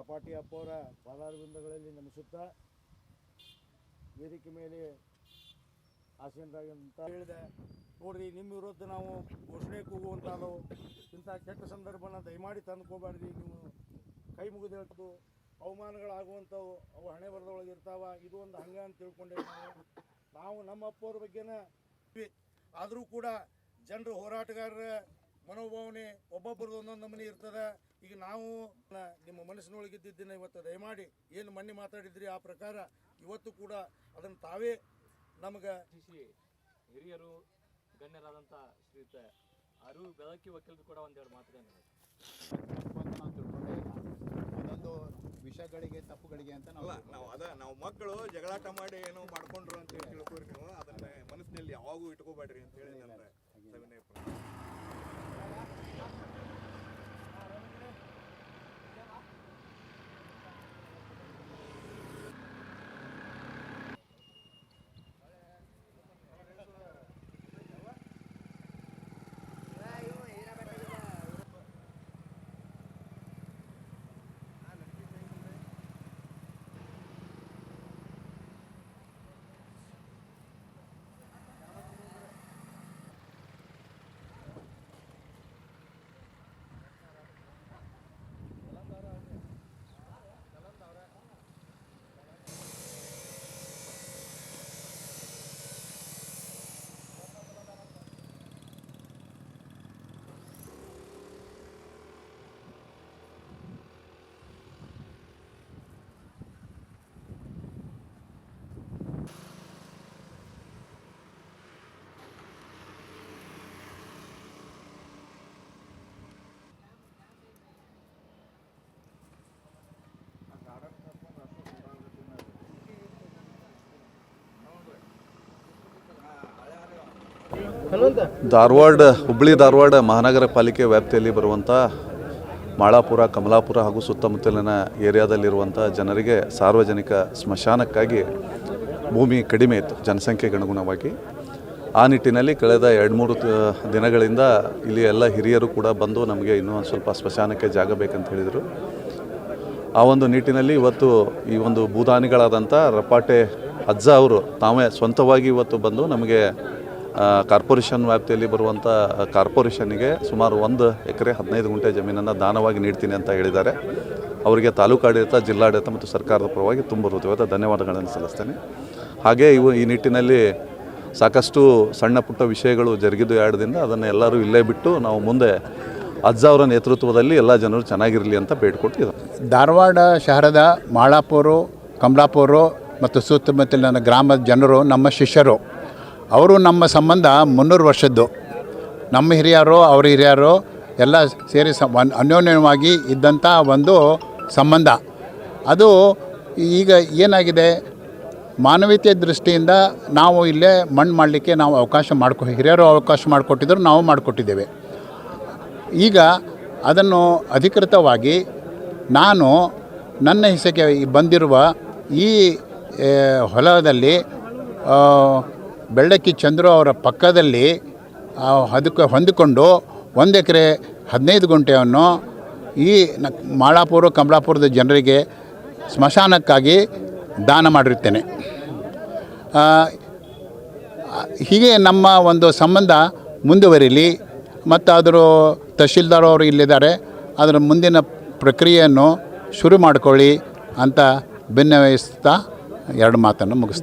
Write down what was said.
ರಪಾಟಿ ಅಪ್ಪವರ ಪಾದಾರವಿಂದಗಳಲ್ಲಿ ನಮಿಸುತ್ತಾ ವೇದಿಕೆ ಮೇಲೆ ಆಸೀನರಾಗಂತ ಹೇಳಿದೆ. ನೋಡ್ರಿ, ನಿಮ್ಮ ವಿರುದ್ಧ ನಾವು ಘೋಷಣೆ ಕೂಗುವಂಥದ್ದು ಇಂಥ ಕೆಟ್ಟ ಸಂದರ್ಭನ ದಯಮಾಡಿ ತಂದುಕೋಬಾರ್ದು. ನೀವು ಕೈ ಮುಗಿದು ಹೇಳ್ತು ಅವಮಾನಗಳಾಗುವಂಥವು ಅವು ಹಣೆ ಬರದೊಳಗೆ ಇರ್ತಾವ. ಇದು ಒಂದು ಹಂಗ ಅಂತ ತಿಳ್ಕೊಂಡೆ ನಾವು ನಾವು ನಮ್ಮ ಅಪ್ಪವ್ರ ಬಗ್ಗೆನ ಆದರೂ ಕೂಡ ಜನರು ಹೋರಾಟಗಾರರ ಮನೋಭಾವನೆ ಒಬ್ಬೊಬ್ಬರದ್ದು ಒಂದೊಂದು ನಮೂನೆ ಇರ್ತದೆ. ಈಗ ನಾವು ನಿಮ್ಮ ಮನಸ್ಸಿನೊಳಗೆ ಇದ್ದಿದ್ದನ್ನು ಇವತ್ತು ದಯಮಾಡಿ ಏನು ಮನ್ನಿ ಮಾತಾಡಿದ್ರಿ ಆ ಪ್ರಕಾರ ಇವತ್ತು ಕೂಡ ಅದನ್ನು ತಾವೇ ನಮಗೆ ಹಿರಿಯರು ಗಣ್ಯರಾದಂಥ ಶ್ರೀಯುತ ಅರು ಬೆಳಕಿ ವಕೀಲರು ಕೂಡ ಒಂದೆರಡು ಮಾತುಗಳನ್ನು ತಿಳ್ಕೊಂಡೇ ಇಲ್ಲ ಒಂದೊಂದು ವಿಷಯಗಳಿಗೆ ತಪ್ಪುಗಳಿಗೆ ಅಂತ ನಾವು ಅಲ್ಲ ನಾವು ಅದ ನಾವು ಮಕ್ಕಳು ಜಗಳಾಟ ಮಾಡಿ ಏನೋ ಮಾಡ್ಕೊಂಡ್ರು ಅಂತ ಹೇಳಿ ತಿಳ್ಕೊರಿ ನೀವು. ಅದನ್ನ ಮನಸ್ಸಿನಲ್ಲಿ ಯಾವಾಗೂ ಇಟ್ಕೋಬೇಡ್ರಿ ಅಂತ ಹೇಳಿ ನನ್ನ ಸವಿನಯ ಧಾರವಾಡ ಹುಬ್ಬಳ್ಳಿ ಧಾರವಾಡ ಮಹಾನಗರ ಪಾಲಿಕೆ ವ್ಯಾಪ್ತಿಯಲ್ಲಿ ಬರುವಂಥ ಮಾಳಾಪುರ, ಕಮಲಾಪುರ ಹಾಗೂ ಸುತ್ತಮುತ್ತಲಿನ ಏರಿಯಾದಲ್ಲಿರುವಂಥ ಜನರಿಗೆ ಸಾರ್ವಜನಿಕ ಸ್ಮಶಾನಕ್ಕಾಗಿ ಭೂಮಿ ಕಡಿಮೆ ಇತ್ತು, ಜನಸಂಖ್ಯೆಗೆ ಅನುಗುಣವಾಗಿ. ಆ ನಿಟ್ಟಿನಲ್ಲಿ ಕಳೆದ ಎರಡು ಮೂರು ದಿನಗಳಿಂದ ಇಲ್ಲಿ ಎಲ್ಲ ಹಿರಿಯರು ಕೂಡ ಬಂದು ನಮಗೆ ಇನ್ನೂ ಒಂದು ಸ್ವಲ್ಪ ಸ್ಮಶಾನಕ್ಕೆ ಜಾಗ ಬೇಕಂತ ಹೇಳಿದರು. ಆ ಒಂದು ನಿಟ್ಟಿನಲ್ಲಿ ಇವತ್ತು ಈ ಒಂದು ಭೂದಾನಿಗಳಾದಂಥ ರಪಾಟೆ ಅಜ್ಜ ಅವರು, ತಾವೇ ಸ್ವಂತವಾಗಿ ಇವತ್ತು ಬಂದು ನಮಗೆ ಕಾರ್ಪೊರೇಷನ್ ವ್ಯಾಪ್ತಿಯಲ್ಲಿ ಬರುವಂಥ ಕಾರ್ಪೊರೇಷನ್ನಿಗೆ ಸುಮಾರು ಒಂದು ಎಕರೆ ಹದಿನೈದು ಗುಂಟೆ ಜಮೀನನ್ನು ದಾನವಾಗಿ ನೀಡ್ತೀನಿ ಅಂತ ಹೇಳಿದ್ದಾರೆ. ಅವರಿಗೆ ತಾಲೂಕಾಡಳಿತ, ಜಿಲ್ಲಾಡಳಿತ ಮತ್ತು ಸರ್ಕಾರದ ಪರವಾಗಿ ತುಂಬ ಹೃದಯವಾದ ಧನ್ಯವಾದಗಳನ್ನು ಸಲ್ಲಿಸ್ತೇನೆ. ಹಾಗೆ ಇವು ಈ ನಿಟ್ಟಿನಲ್ಲಿ ಸಾಕಷ್ಟು ಸಣ್ಣ ಪುಟ್ಟ ವಿಷಯಗಳು ಜರುಗಿದ್ದು ದಿನ ಅದನ್ನು ಎಲ್ಲರೂ ಇಲ್ಲೇ ಬಿಟ್ಟು ನಾವು ಮುಂದೆ ಅಜ್ಜ ಅವರ ನೇತೃತ್ವದಲ್ಲಿ ಎಲ್ಲ ಜನರು ಚೆನ್ನಾಗಿರಲಿ ಅಂತ ಬೇಡ್ಕೊಟ್ಟಿದ್ದಾರೆ. ಧಾರವಾಡ ಶಹರದ ಮಾಳಾಪುರು ಕಮಲಾಪುರ ಮತ್ತು ಸುತ್ತಮುತ್ತಲಿನ ಗ್ರಾಮದ ಜನರು ನಮ್ಮ ಶಿಷ್ಯರು. ಅವರು ನಮ್ಮ ಸಂಬಂಧ ಮುನ್ನೂರು ವರ್ಷದ್ದು. ನಮ್ಮ ಹಿರಿಯರು, ಅವ್ರ ಹಿರಿಯರು ಎಲ್ಲ ಸೇರಿ ಅನ್ಯೋನ್ಯವಾಗಿ ಇದ್ದಂಥ ಒಂದು ಸಂಬಂಧ. ಅದು ಈಗ ಏನಾಗಿದೆ? ಮಾನವೀಯತೆ ದೃಷ್ಟಿಯಿಂದ ನಾವು ಇಲ್ಲೇ ಮಣ್ಣು ಮಾಡಲಿಕ್ಕೆ ನಾವು ಅವಕಾಶ ಮಾಡ್ಕೊ ಹಿರಿಯರು ಅವಕಾಶ ಮಾಡಿಕೊಟ್ಟಿದ್ರು, ನಾವು ಮಾಡಿಕೊಟ್ಟಿದ್ದೇವೆ. ಈಗ ಅದನ್ನು ಅಧಿಕೃತವಾಗಿ ನಾನು ನನ್ನ ಹೆಸರಿಗೆ ಬಂದಿರುವ ಈ ಹೊಲದಲ್ಲಿ ಬೆಳ್ಳಕ್ಕಿ ಚಂದ್ರು ಅವರ ಪಕ್ಕದಲ್ಲಿ ಅದಕ್ಕೆ ಹೊಂದಿಕೊಂಡು ಒಂದು ಎಕರೆ ಹದಿನೈದು ಗುಂಟೆಯನ್ನು ಈ ನ ಮಾಳಾಪುರ ಕಮಲಾಪುರದ ಜನರಿಗೆ ಸ್ಮಶಾನಕ್ಕಾಗಿ ದಾನ ಮಾಡಿರುತ್ತೇನೆ. ಆ, ಹೀಗೆ ನಮ್ಮ ಒಂದು ಸಂಬಂಧ ಮುಂದುವರಿಲಿ ಮತ್ತು ಅದರ ತಹಶೀಲ್ದಾರ್ ಅವರು ಇಲ್ಲಿದ್ದಾರೆ ಅದರ ಮುಂದಿನ ಪ್ರಕ್ರಿಯೆಯನ್ನು ಶುರು ಮಾಡಿಕೊಳ್ಳಿ ಅಂತ ಭಿನ್ನವಹಿಸ್ತಾ ಎರಡು ಮಾತನ್ನು ಮುಗಿಸ್ತೀನಿ